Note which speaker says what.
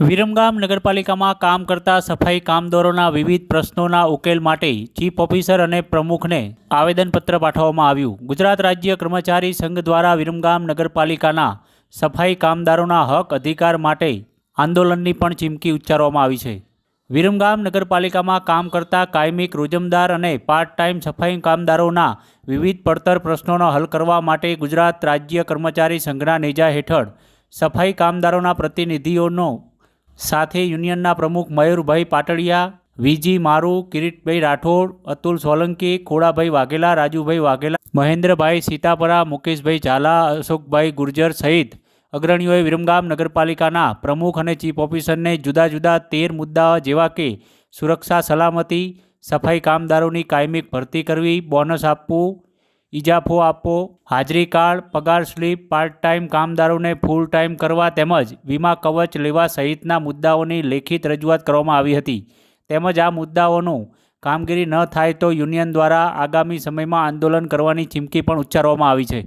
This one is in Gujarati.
Speaker 1: વિરમગામ નગરપાલિકામાં કામ કરતા સફાઈ કામદારોના વિવિધ પ્રશ્નોના ઉકેલ માટે ચીફ ઓફિસર અને પ્રમુખને આવેદનપત્ર પાઠવવામાં આવ્યું. ગુજરાત રાજ્ય કર્મચારી સંઘ દ્વારા વિરમગામ નગરપાલિકાના સફાઈ કામદારોના હક અધિકાર માટે આંદોલનની પણ ચીમકી ઉચ્ચારવામાં આવી છે. વિરમગામ નગરપાલિકામાં કામ કરતા કાયમિક રોજમદાર અને પાર્ટ ટાઈમ સફાઈ કામદારોના વિવિધ પડતર પ્રશ્નોનો હલ કરવા માટે ગુજરાત રાજ્ય કર્મચારી સંઘના નેજા હેઠળ સફાઈ કામદારોના પ્રતિનિધિઓનો સાથે યુનિયનના પ્રમુખ મયુરભાઈ પાટડિયા, વીજી મારુ, કિરીટભાઈ રાઠોડ, અતુલ સોલંકી, ખોડાભાઈ વાઘેલા, રાજુભાઈ વાઘેલા, મહેન્દ્રભાઈ સીતાપરા, મુકેશભાઈ ઝાલા, અશોકભાઈ ગુર્જર સહિત અગ્રણીઓએ વિરમગામ નગરપાલિકાના પ્રમુખ અને ચીફ ઓફિસરને જુદા જુદા તેર મુદ્દાઓ જેવા કે સુરક્ષા સલામતી, સફાઈ કામદારોની કાયમી ભરતી કરવી, બોનસ આપવું ઇજાફો આપવો, હાજરી કાર્ડ પગાર સ્લીપ પાર્ટ ટાઈમ કામદારોને ફૂલ ટાઈમ કરવા તેમજ વીમા કવચ લેવા સહિતના મુદ્દાઓની લેખિત રજૂઆત કરવામાં આવી હતી. તેમજ આ મુદ્દાઓનું કામગીરી ન થાય તો યુનિયન દ્વારા આગામી સમયમાં આંદોલન કરવાની ચીમકી પણ ઉચ્ચારવામાં આવી છે.